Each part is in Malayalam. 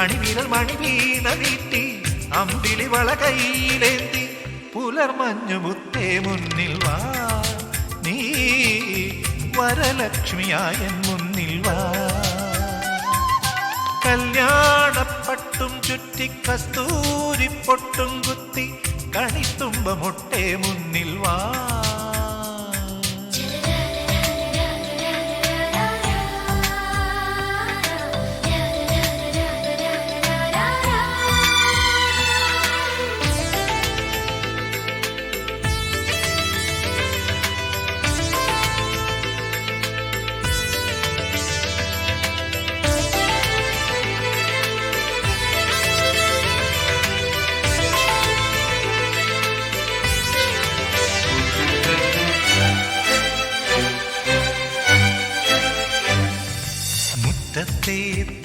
അണിവിരൽ മണിവീണ നീട്ടി അമ്പിളി വള കയ്യിലേന്തി പുലർമഞ്ഞു മുത്തേ മുന്നിൽ വാ. നീ വരലക്ഷ്മിയായൻ മുന്നിൽ വാ. കല്യാണപ്പട്ടും ചുറ്റി കസ്തൂരിപ്പൊട്ടും കുത്തി കണിത്തുമ്പ മുട്ടേ മുന്നിൽ വാ.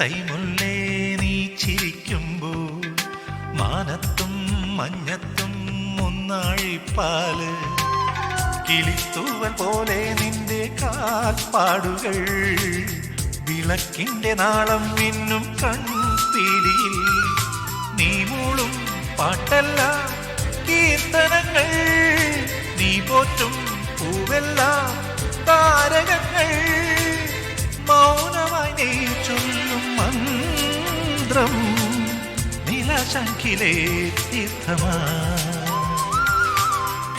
തൈമുല്ലേ നീ ചിരിക്കുമ്പോൾ മാനത്തും മഞ്ഞത്തും മുന്നാഴിപ്പാൽ കിളിത്തൂവൽ പോലെ നിന്റെ കാൽപ്പാടുകൾ വിളക്കിന്റെ നാളം മിന്നും കൺപീലിയിൽ നീ മൂളും പാട്ടല്ല കീർത്തനങ്ങൾ നീ പോറ്റും പൂവെല്ലാം താരകങ്ങൾ മൗനമായി നീ ചൊല്ലും മന്ത്രം നിലശങ്കിലേ തീർത്ഥമാ.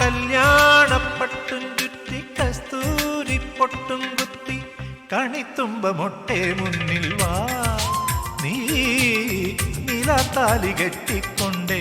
കല്യാണപ്പട്ടും ചുറ്റി കസ്തൂരി പൊട്ടും കുത്തി കണിത്തുമ്പ മൊട്ടെ മുന്നിൽ വാ. നീ നിലാത്താലി കെട്ടിക്കൊണ്ടേ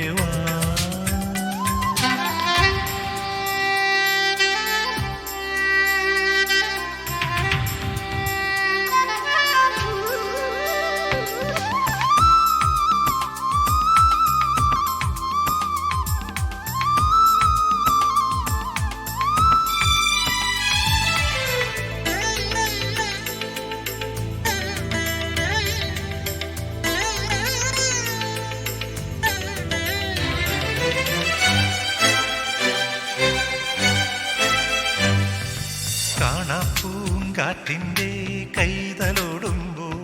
കാണാപ്പൂങ്കാറ്റിന്റെ കൈതലോടുമ്പോൾ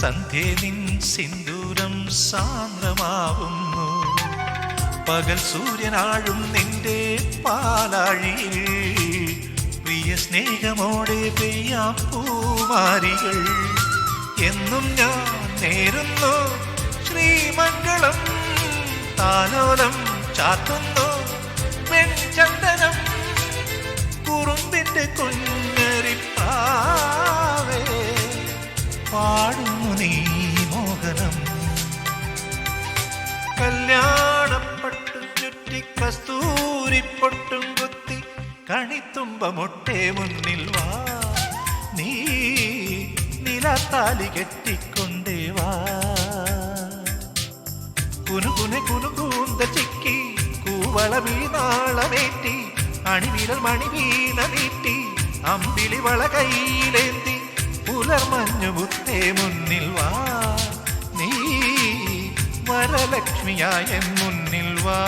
സന്ധ്യ നിൻ സിന്ദൂരം സാന്ദ്രമാവുന്നു. പകൽ സൂര്യനാഴും നിന്റെ പാലാഴിയിൽ പ്രിയ സ്നേഹമോടെ പെയ്യാം പൂമാരികൾ. എന്നും ഞാൻ നേരുന്നു ശ്രീമംഗളം താലോലം ചാത്തുന്നു പെൺചന്ദനം കുറുമ്പിന്റെ കുഞ്ഞരിപ്പാവേ പാടുന്നു നീ മോഹനം. കല്യാണപ്പട്ടും ചുറ്റി കസ്തൂരിപ്പൊട്ടും കുത്തി കണിത്തുമ്പ മൊട്ടെ മുന്നിൽ വാ. നീ നിലത്താലി കെട്ടിക്കൊണ്ടേ വാ. കുനുകുനെ കുനുകൂന്ത ചിക്കി കൂവള വീണാളമേറ്റി അണിവിരൽ മണിവീണ നീട്ടി അമ്പിളി വള കയ്യിലേന്തി പുലർമഞ്ഞു മുത്തേ മുന്നിൽ വാ. നീ വരലക്ഷ്മിയായ മുന്നിൽ വാ.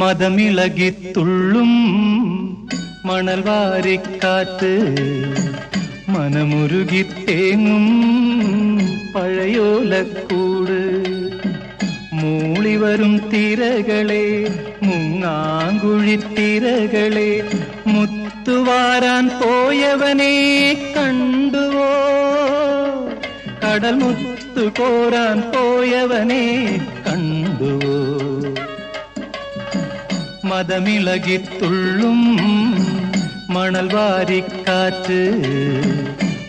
മതമിളകിത്തുള്ളും മണൽ വാരിക്കാറ്റ് മനമുരുകിത്തേങ്ങും പഴയോലക്കൂട് മൂളിവരും തിരകളെ മുങ്ങാങ്കുഴിത്തിരകളെ മുത്തുവാരാൻ പോയവനെ കണ്ടുവോ കടൽ മുത്തു കോരാൻ പോയവനെ കണ്ടുവോ മതമിളകിത്തുള്ളും മണൽ വാരിക്കാറ്റ്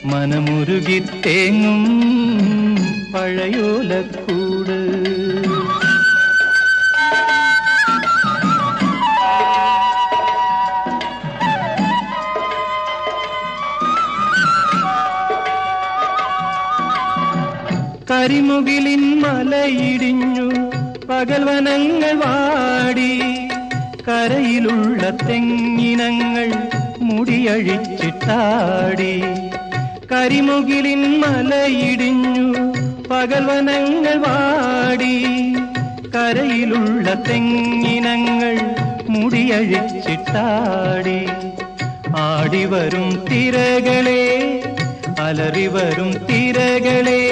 മനമുരുകിത്തേങ്ങും പഴയോലക്കൂട്. കരിമുകിലിൻ മലയിടിഞ്ഞു പകൽ വനങ്ങൾ വാടി കരയിലുള്ള തെങ്ങിനങ്ങൾ മുടിയഴിച്ചിട്ടാടി. കരിമുകിലിൻ മലയിടിഞ്ഞു പകൽവനങ്ങൾ വാടി. കരയിലുള്ള തെങ്ങിനങ്ങൾ മുടിയഴിച്ചിട്ടാടി. ആടിവരും തിരകളെ അലറിവരും തിരകളെ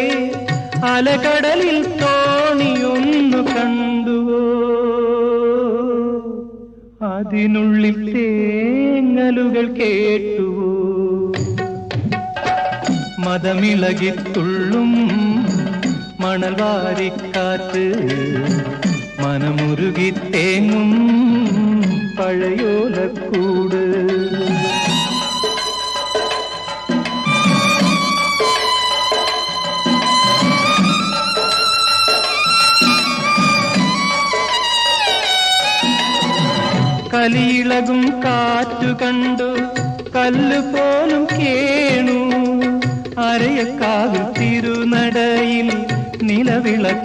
അലകടലിൽ തോണിയൊന്നു കണ്ടുവോ അതിനുള്ളിൽ തേങ്ങലുകൾ കേട്ടു. മതമിളകിത്തുള്ളും മണൽ വാരിക്കാറ്റ് മനമുരുകി തേങ്ങും പഴയോലക്കൂട്. കലിയിളകും കാറ്റു കണ്ടു. കല്ല് പോലും കേണു. അരയക്കാവിൽ തിരുനടയിൽ നിലവിളക്കണഞ്ഞു.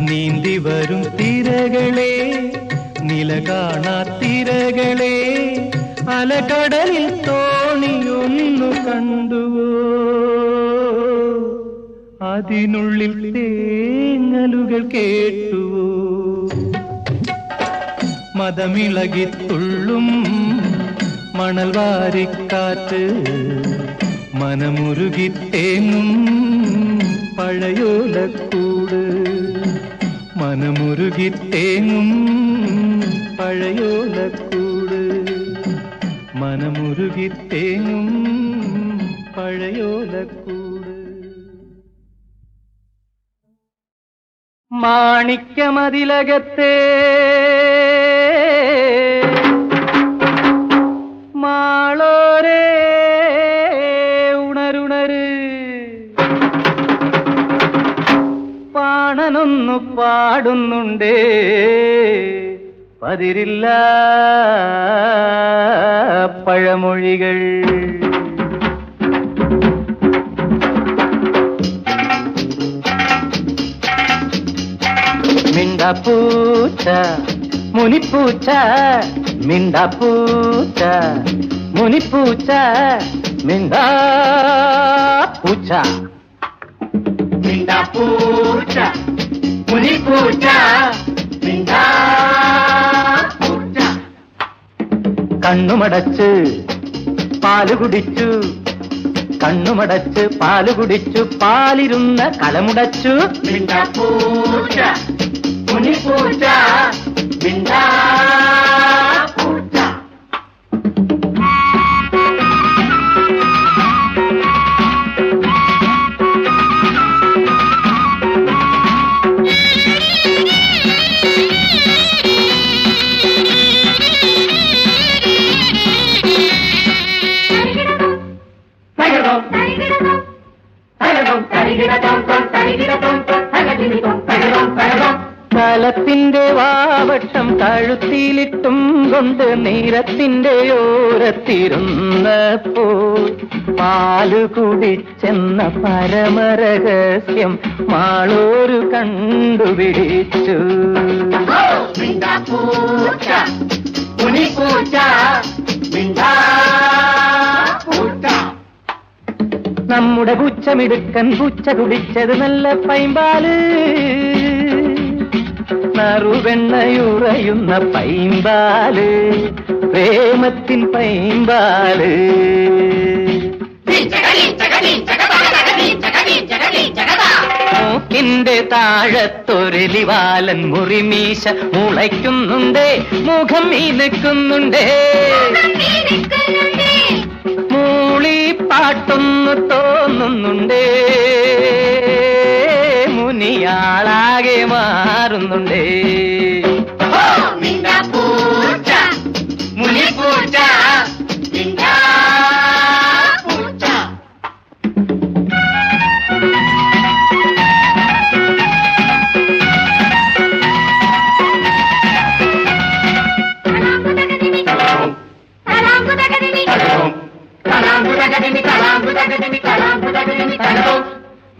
നീന്തി വരും തിരകളെ നില കാണാ തിരകളെ അലകടലിൽ തോണിയൊന്നു കണ്ടുവോ? അതിനുള്ളിൽ തേങ്ങലുകൾ കേട്ടുവോ? മതമിളകിത്തുള്ളും മണൽ വാരിക്കാറ്റ് മനമുരുകി തേങ്ങും പഴയോലക്കൂട് മനമുരുകി തേങ്ങും പഴയോലക്കൂട് മനമുരുകി തേങ്ങും പഴയോലക്കൂട് മാണിക്യമതിലകത്തെ മാളോരേ പാടുന്നുണ്ടേ. പതിരില്ല പഴമൊഴികൾ. മിണ്ടപ്പൂച്ച മുനിപ്പൂച്ച മിണ്ടപ്പൂച്ച മുനിപ്പൂച്ച മിണ്ടാപ്പൂച്ച. മിണ്ടാപ്പൂച്ച. കണ്ണുമടച്ച് പാൽ കുടിച്ചു. കണ്ണുമടച്ച് പാൽ കുടിച്ചു. പാലിരുന്ന കലമുടച്ചു. പൂച്ച. മുനിപ്പൂച്ച. കൊണ്ട് നീരത്തിന്റെ ഓരത്തിരുന്നപ്പോൾ പാൽ കുടിച്ചെന്ന പരമരഹസ്യം മാളോരു കണ്ടുപിടിച്ചു നമ്മുടെ പുച്ചമിടുക്കൻ പുച്ച കുടിച്ചത് നല്ല പൈമ്പാൽ. നറുവെണ്ണയുറയുന്ന പൈമ്പാൽ പ്രേമത്തിൻ പൈമ്പാൽ. മൂക്കിന്റെ താഴത്തൊരലിവാലൻ മുറിമീശ മുളയ്ക്കുന്നുണ്ടേ മുഖം മീനക്കുന്നുണ്ടേ മൂളി പാട്ടൊന്ന് തോന്നുന്നുണ്ടേ. മുനിയാളാകെ മാറുന്നുണ്ടേ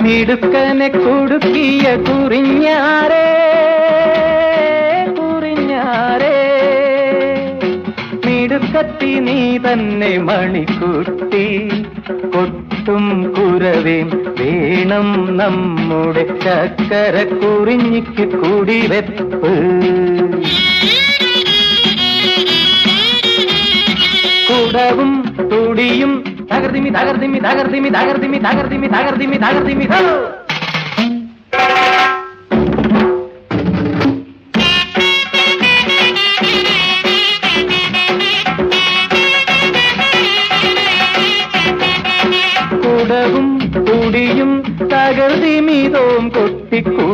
മിടുക്കനെ കുടുക്കിയ കുറിഞ്ഞാരേ മിടുക്കത്തി നീ തന്നെ മണിക്കുട്ടി. കൊട്ടും കൂട്ടും കുരവേം വേണം നമ്മുടെ ചക്കര കുറിഞ്ഞിക്ക് കുടിവെപ്പ്. കുടവും തുടിയും തകർതിമി തകർതിമി തകർതിമി തകർതിമി തകർതിമി തകർതിമി തകർത്തിമി.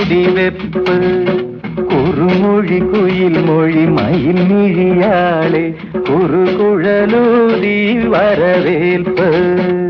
குடி வெப்பு. குறுமொழி குயில் மொழி மயில் மிழியாளே குறுகுழலூதி வரவேற்பு.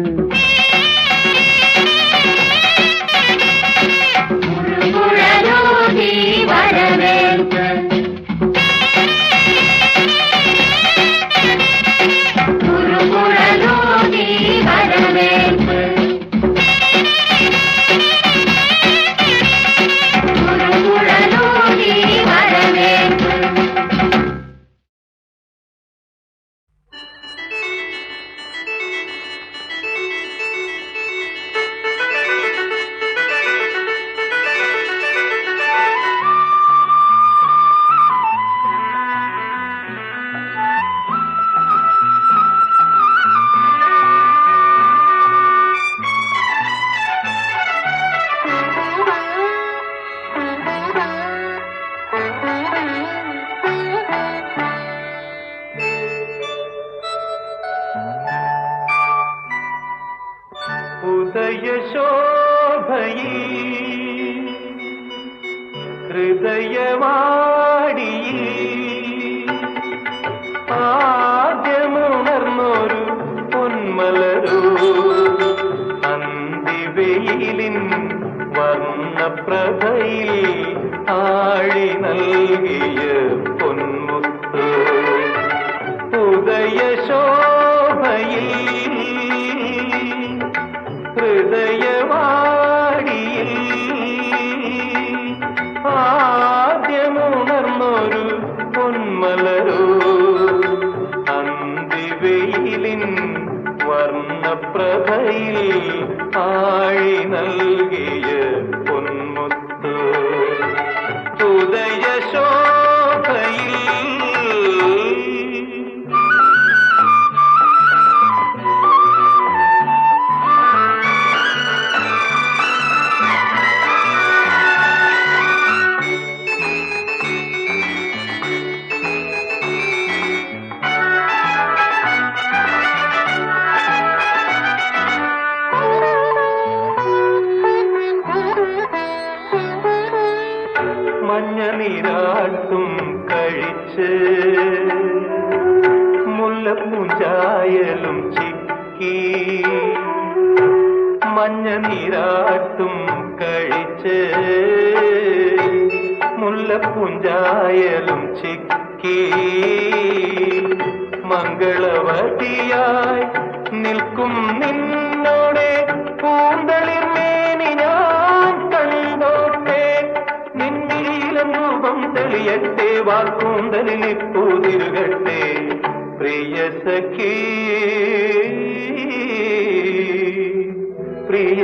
हृदयवा അന്തിവെയിലിൻ വർണപ്രഭയിൽ ആഴി നൽകിയ മുല്ലപ്പൂഞ്ചായലും ചിക്കി. മഞ്ഞ നീരാട്ടും കഴിച്ച് മുല്ലപ്പൂഞ്ചായലും ചിക്കി. മംഗളവതിയായി നിൽക്കും നിന്നോടെ പൂന്തളിർ മേനി ഞാൻ കണ്ടോട്ടെ. നിന്നിലം രൂപം തെളിയട്ടെ വാക്കൂന്തലിൽ പൂതിരുകട്ടെ സഖി പ്രിയ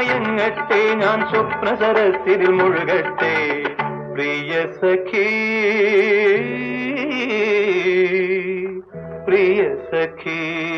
മയങ്ങട്ടെ ഞാൻ സ്വപ്ന മുഴുകട്ടെ. പ്രിയ സഖി പ്രിയ സഖി.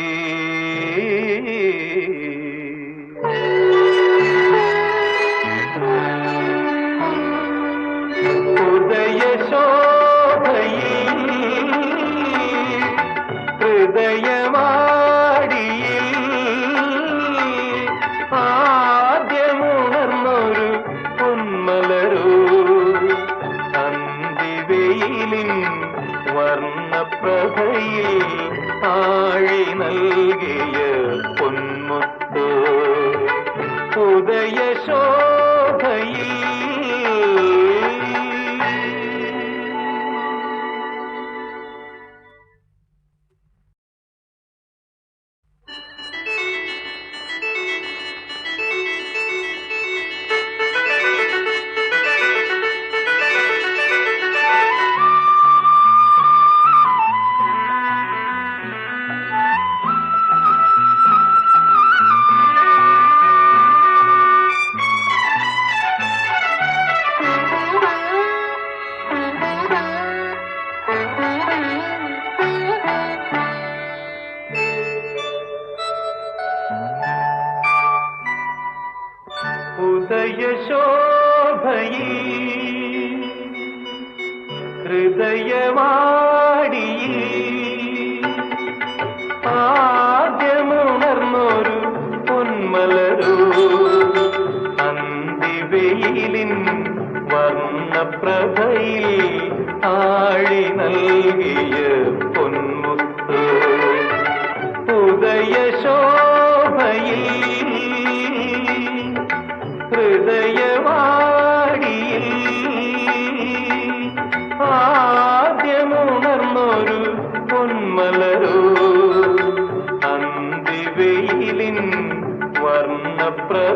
ये शो गई പൊന്മലരൂ. അന്തിവെയിലിൻ വർണപ്രഭയിൽ പൊന്മുത്ത്. ഉദയശോഭയിൽ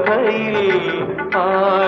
വർണപ്രഭയിൽ ആഴി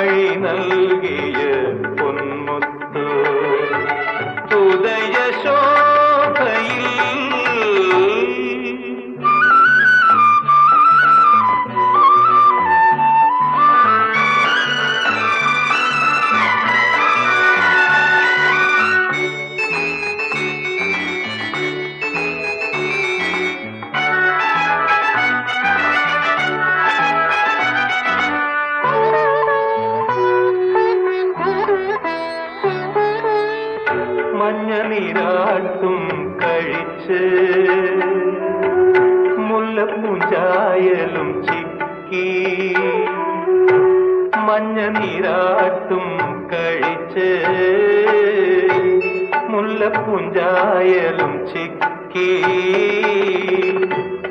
മുല്ലപ്പൂഞ്ചായലും ചിക്കി.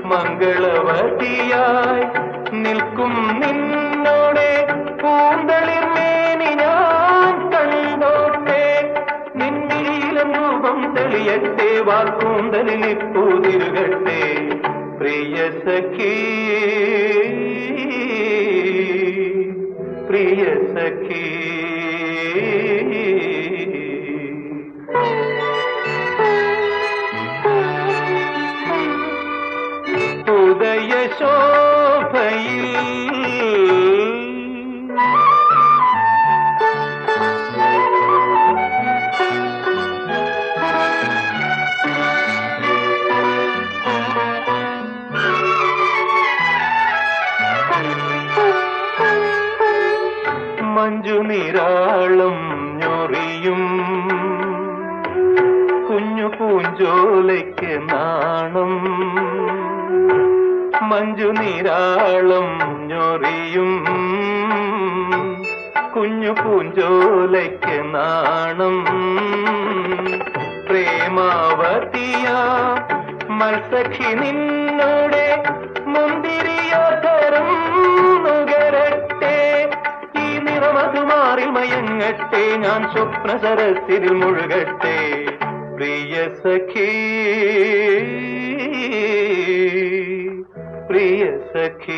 മംഗളവതിയായി നിൽക്കും നിന്നോടെ പൂന്തളിർ മേനി ഞാൻ കണ്ടോട്ടെ. നിന്നീലം രൂപം തെളിയട്ടെ വാക്കൂന്തലിൽ പൂതിരുകട്ടെ. പ്രിയ സഖി പ്രിയ സഖി. പ്രിയ സഖി